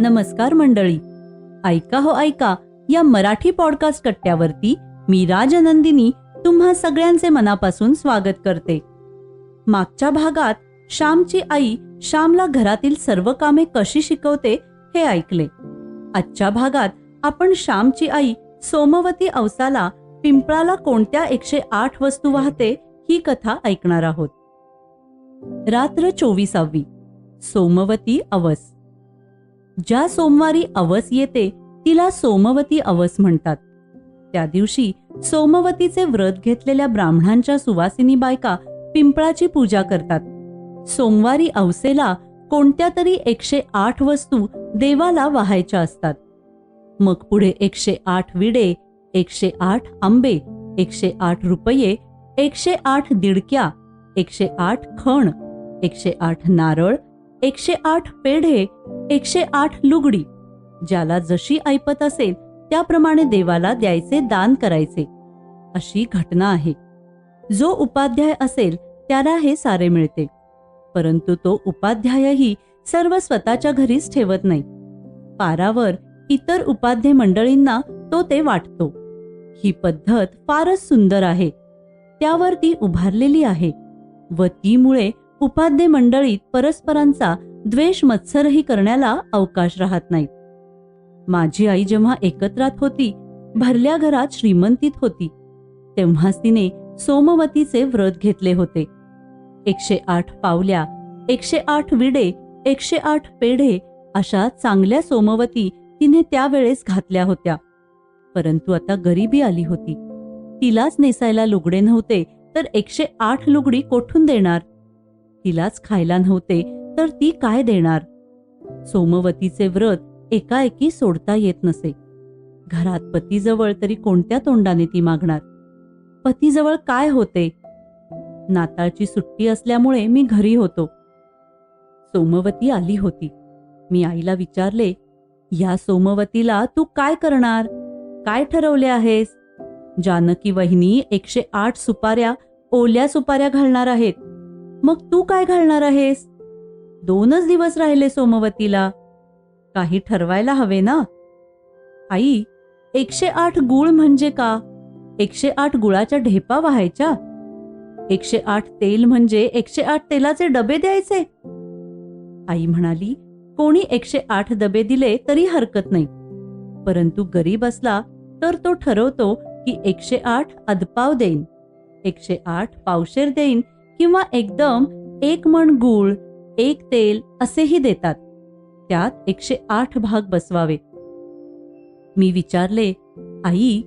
नमस्कार मंडळी. ऐका हो ऐका या मराठी पॉडकास्ट कट्ट्यावरती मी राजनंदिनी तुम्हा सगळ्यांचे मनापासून स्वागत करते. मागच्या भागात श्यामची आई श्यामला घरातील सर्व कामे कशी शिकवते हे ऐकले. आजच्या भागात आपण श्यामची आई सोमवती अवसाला पिंपळाला कोणत्या एकशे आठ वस्तू वाहते ही कथा ऐकणार आहोत. रात्र चोवीसावी. सोमवती अवस. ज्या सोमवारी अवस येते तिला सोमवती अवस म्हणतात. त्या दिवशी सोमवतीचे व्रत घेतलेल्या ब्राह्मणांच्या सुवासिनी बायका पिंपळाची पूजा करतात. सोमवारी अवसेला कोणत्या तरी एकशे आठ वस्तू देवाला वाहायच्या असतात. मग पुढे एकशे आठ विडे एकशे आठ आंबे एकशे आठ रुपये एकशे आठ दिडक्या एकशे आठ खण एकशे आठ नारळ एकशे आठ पेढे एकशे आठ लुगडी. ज्याला जशी ऐपत असेल त्याप्रमाणे देवाला द्यायचे दान करायचे. अशी घटना आहे. जो उपाध्याय असेल त्याला हे सारे मिळते. परंतु तो उपाध्यायही सर्व स्वतःच्या घरीच ठेवत नाही. पारावर इतर उपाध्याय मंडळींना तो ते वाटतो. ही पद्धत फारच सुंदर आहे. त्यावर ती उभारलेली आहे व तीमुळे उपाध्य मंडळीत परस्परांचा द्वेष मत्सरही करण्याला अवकाश राहत नाही. माझी आई जेव्हा एकत्रात होती भरल्या घरात श्रीमंतीत होती. तेव्हाच तिने सोमवतीचे व्रत घेतले होते. एकशे आठ पावल्या एकशे आठ विडे एकशे आठ पेढे अशा चांगल्या सोमवती तिने त्यावेळेस घातल्या होत्या. परंतु आता गरिबी आली होती. तिलाच नेसायला लुगडे नव्हते तर एकशे आठ लुगडी कोठून देणार? तिलाच खायला नव्हते तर ती काय देणार? सोमवतीचे व्रत एकाएकी सोडता येत नसे. घरात पतीजवळ तरी कोणत्या तोंडाने ती मागणार? पतीजवळ काय होते? नाताळची सुट्टी असल्यामुळे मी घरी होतो. सोमवती आली होती. मी आईला विचारले या सोमवतीला तू काय करणार? काय ठरवले आहेस? जानकी वहिनी एकशे आठ सुपाऱ्या ओल्या सुपाऱ्या घालणार आहेत. मग तू काय घालणार आहेस? दोनच दिवस राहिले सोमवतीला. काही ठरवायला हवे ना? आई एकशे आठ गुळ म्हणजे का? एकशे आठ गुळाच्या ढेपा व्हायच्या? एकशे आठ तेल म्हणजे एकशे आठ तेलाचे डबे द्यायचे? आई म्हणाली कोणी एकशे आठ डबे दिले तरी हरकत नाही. परंतु गरीब असला तर तो ठरवतो की एकशे आठ अदपाव देईन. एकशे आठ पावशेर देईन किंवा एकदम एक मण गूळ एक तेल असेही देतात. त्यात एकशे आठ भाग बसवावे. मी विचारले आई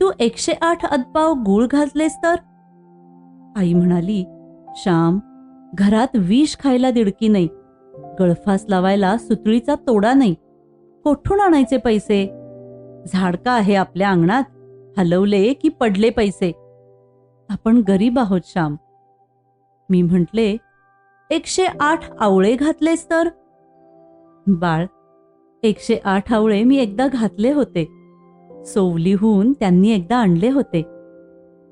तू एकशे आठ अदपाव गूळ घातलेस तर? आई म्हणाली श्याम घरात विष खायला दिडकी नाही. गळफास लावायला सुतळीचा तोडा नाही. कोठून आणायचे पैसे? झाडका आहे आपल्या अंगणात. हलवले की पडले पैसे. आपण गरीब आहोत श्याम. मी म्हटले एकशे आठ आवळे घातलेस तर? बाळ एकशे आठ आवळे मी एकदा घातले होते. सोवलीहून त्यांनी एकदा आणले होते.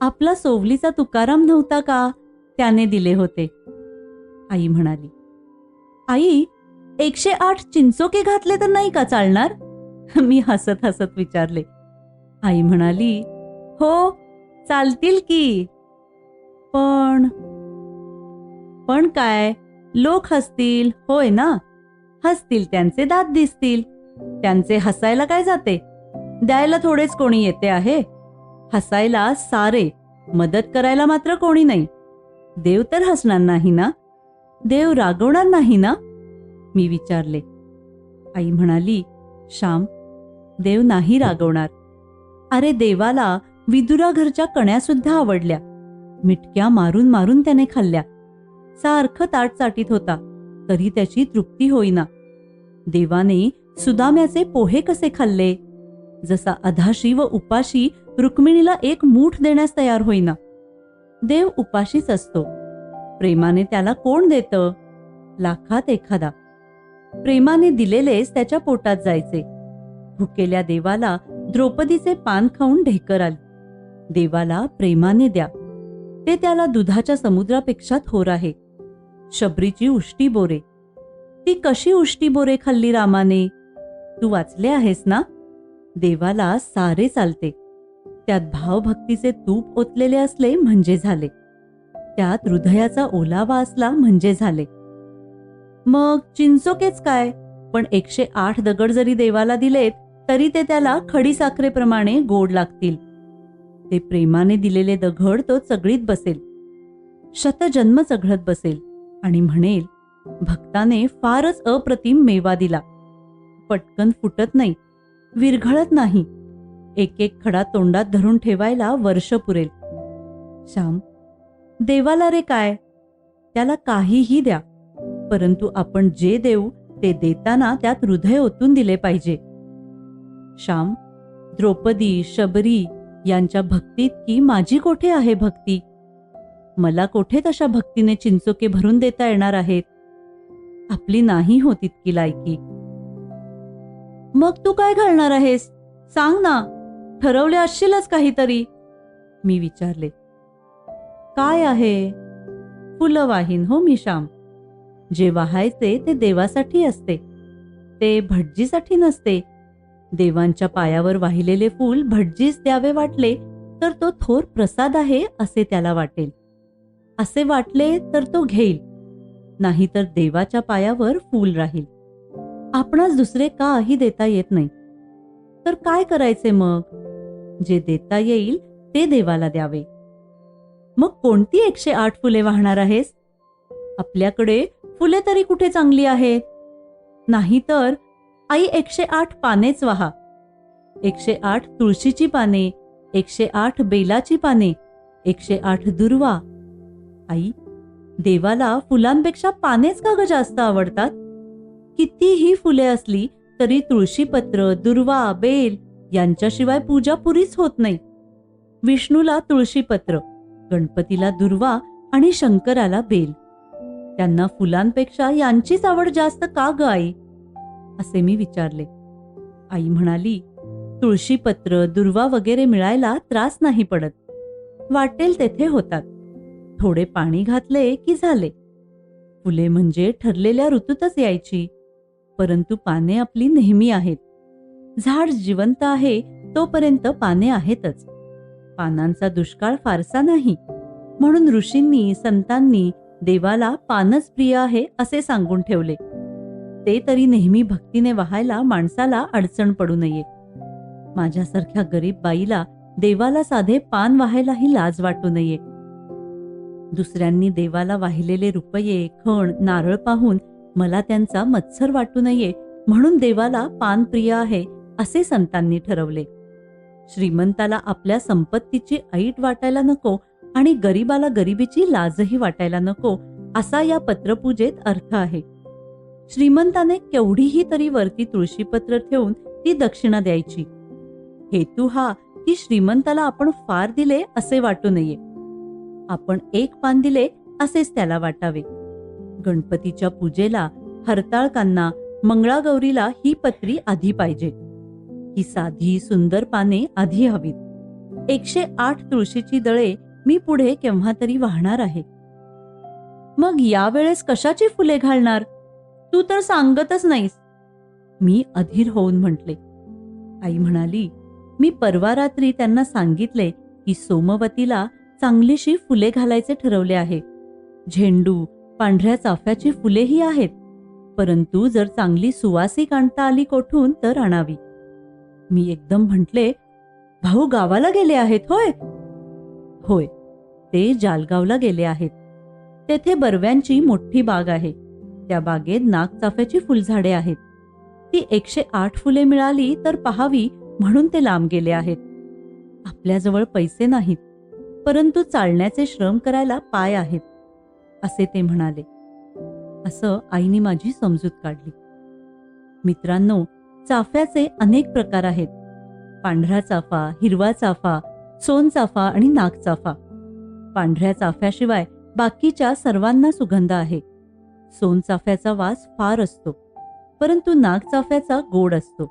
आपला सोवलीचा तुकाराम नव्हता का? त्याने दिले होते. आई म्हणाली आई एकशे आठ चिंचोके घातले तर नाही का चालणार? मी हसत हसत विचारले. आई म्हणाली हो चालतील की. पण पण काय? लोक हसतील होय ना? हसतील त्यांचे दात दिसतील. त्यांचे हसायला काय जाते? द्यायला थोडेच कोणी येते आहे. हसायला सारे मदत करायला मात्र कोणी नाही. देव तर हसणार नाही ना? देव रागवणार नाही ना? मी विचारले. आई म्हणाली श्याम देव नाही रागवणार. अरे देवाला विदुरा घरच्या आवडल्या. मिटक्या मारून मारून त्याने खाल्ल्या. सारखं ताट चाटीत होता. तरी त्याची तृप्ती होईना. देवाने सुदाम्याचे पोहे कसे खाल्ले? जसा अधाशी व उपाशी रुक्मिणीला एक मूठ देण्यास तयार होईना. देव उपाशीच असतो. प्रेमाने त्याला कोण देतं? लाखात एखादा. प्रेमाने दिलेलेच त्याच्या पोटात जायचे. भुकेल्या देवाला द्रौपदीचे पान खाऊन ढेकर आली. देवाला प्रेमाने द्या. ते त्याला दुधाच्या समुद्रापेक्षा थोर आहे. शबरीची उष्टी बोरे. ती कशी उष्टी बोरे खाल्ली रामाने? तू वाचले आहेस ना? देवाला सारे चालते. त्यात भावभक्तीचे तूप ओतलेले असले म्हणजे झाले. त्यात हृदयाचा ओलावा असला म्हणजे झाले. मग चिंचोकेच काय? पण एकशे आठ दगड जरी देवाला दिलेत तरी ते त्याला खडी साखरेप्रमाणे गोड लागतील. ते प्रेमाने दिलेले दगड तो चगळीत बसेल. शतजन्म चघळत बसेल. आणि म्हणेल भक्ताने फारच अप्रतिम मेवा दिला. पटकन फुटत नाही विरघळत नाही. एक एक खडा तोंडात धरून ठेवायला वर्ष पुरेल. श्याम देवाला रे काय? त्याला काहीही द्या. परंतु आपण जे देऊ ते देताना त्यात हृदय ओतून दिले पाहिजे. श्याम द्रौपदी शबरी यांच्या भक्तीत की माझी कोठे आहे भक्ती? मला कोठे तशा भक्तीने चिंचोके भरून देता येणार आहेत? आपली नाही होत इतकी लायकी. मग तू काय घालणार आहेस? सांग ना. ठरवले असशीलच काहीतरी. मी विचारले. काय आहे? फुलं वाहीन हो मी श्याम जे वाहायचे ते देवासाठी असते. ते भटजीसाठी नसते. देवांच्या पायावर वाहिलेले फूल भटजीस द्यावे वाटले तर तो थोर प्रसाद आहे असे त्याला वाटेल. असे वाटले तर तो घेईल. नाहीतर देवाच्या पायावर फूल राहील. आपणास दुसरे काही देता येत नाही. तर काय करायचे मग? जे देता येईल ते देवाला द्यावे. मग कोणती एकशे आठ फुले वाहणार आहेस? आपल्याकडे फुले तरी कुठे चांगली आहेत? नाहीतर आई एकशे आठ पानेच वाहा. एकशे आठ तुळशीची पाने एकशे आठ बेलाची पाने एकशे आठ दुर्वा आई देवाला फुलांपेक्षा पानेच का ग जास्त आवडतात. कितीही फुले असली तरी तुळशीपत्र दुर्वा बेल यांच्याशिवाय पूजा पुरीच होत नाही. विष्णूला तुळशीपत्र गणपतीला दुर्वा आणि शंकराला बेल. त्यांना फुलांपेक्षा यांचीच आवड जास्त का ग आई? असे मी विचारले. आई म्हणाली तुळशीपत्र दुर्वा वगैरे मिळायला त्रास नाही पडत. वाटेल तेथे होतात. थोडे पाणी घातले की झाले. फुले म्हणजे ठरलेल्या ऋतूतच यायची परंतु पाने आपली नेहमी आहेत. झाड जिवंत आहे तोपर्यंत पाने आहेतच. पानांचा दुष्काळ फारसा नाही. म्हणून ऋषींनी संतांनी देवाला पानच प्रिय आहे असे सांगून ठेवले. ते तरी नेहमी भक्तीने वाहायला माणसाला अडचण पडू नये. माझ्यासारख्या गरीब बाईला देवाला साधे पान वाहायलाही लाज वाटू नये. दुसऱ्यांनी देवाला वाहिलेले रुपये खण नारळ पाहून मला त्यांचा मत्सर वाटू नये म्हणून देवाला पान प्रिय आहे असे संतांनी ठरवले. श्रीमंताला आपल्या संपत्तीची ऐट वाटायला नको आणि गरीबाला गरिबीची लाजही वाटायला नको असा या पत्रपूजेत अर्थ आहे. श्रीमंताने केवढीही तरी वरती तुळशीपत्र ठेवून ती दक्षिणा द्यायची. हेतू हा की श्रीमंताला आपण फार दिले असे वाटू नये. आपण एक पान दिले असेच त्याला वाटावे. गणपतीच्या पूजेला हरताळकांना मंगळागौरीला ही पत्री आधी पाहिजे. ही साधी सुंदर पाने आधी हवीत. एकशे आठ तुळशीची दळे मी पुढे केव्हा तरी वाहणार आहे. मग यावेळेस कशाची फुले घालणार? तू तर सांगतच नाहीस. मी अधीर होऊन म्हटले. आई म्हणाली मी परवा रात्री त्यांना सांगितले की सोमवतीला चांगलीशी फुले घालायचे ठरवले आहे. झेंडू पांढऱ्या चाफ्याची फुलेही आहेत. परंतु जर चांगली सुवासिक आणता आली कोठून तर आणावी. मी एकदम म्हटले भाऊ गावाला गेले आहेत होय? होय ते जालगावला गेले आहेत. तेथे बरव्यांची मोठी बाग आहे. त्या बागेत नागचाफ्याची फुलझाडे आहेत. ती एकशे आठ फुले मिळाली तर पहावी म्हणून ते लांब गेले आहेत. आपल्याजवळ पैसे नाहीत. परंतु चालण्याचे श्रम करायला पाय आहेत असे ते म्हणाले. असं आईने माझी समजूत काढली. मित्रांनो चाफ्याचे अनेक प्रकार आहेत. पांढरा चाफा हिरवा चाफा सोनचाफा आणि नागचाफा पांढऱ्या चाफ्याशिवाय बाकीच्या सर्वांना सुगंध आहे. सोनचाफ्याचा वास फार असतो परंतु नागचाफ्याचा गोड असतो.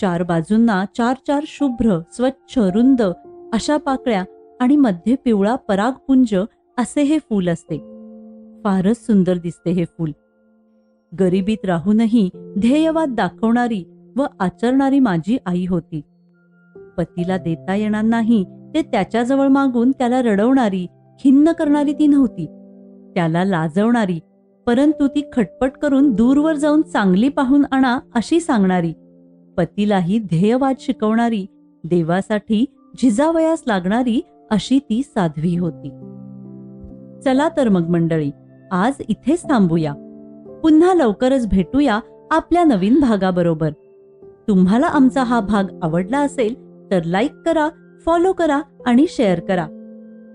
चार बाजूंना चार चार शुभ्र स्वच्छ रुंद अशा पाकळ्या आणि मध्ये पिवळा परागपुंज असे हे फूल असते. फारच सुंदर दिसते हे फूल. गरिबीत राहूनही ध्येयवाद दाखवणारी व आचरणारी माझी आई होती. पतीला देता येणार नाही ते त्याच्याजवळ मागून त्याला रडवणारी खिन्न करणारी ती नव्हती. त्याला लाजवणारी परंतु ती खटपट करून दूरवर जाऊन चांगली पाहून आणा अशी सांगणारी. पतीलाही ध्येयवाद शिकवणारी देवासाठी झिजावयास लागणारी अशी ती साध्वी होती. चला तर मग मंडळी आज इथेच थांबूया. पुन्हा लवकरच भेटूया आपल्या नवीन भागाबरोबर. तुम्हाला आमचा हा भाग आवडला असेल तर लाईक करा फॉलो करा आणि शेअर करा.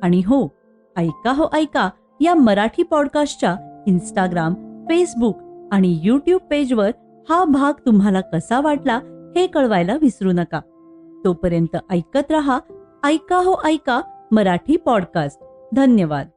आणि हो ऐका हो ऐका या मराठी पॉडकास्टच्या इंस्टाग्राम फेसबुक आणि यूट्यूब पेजवर हा भाग तुम्हाला कसा वाटला हे कळवायला विसरू नका. तोपर्यंत ऐकत रहा ऐका हो ऐका मराठी पॉडकास्ट. धन्यवाद.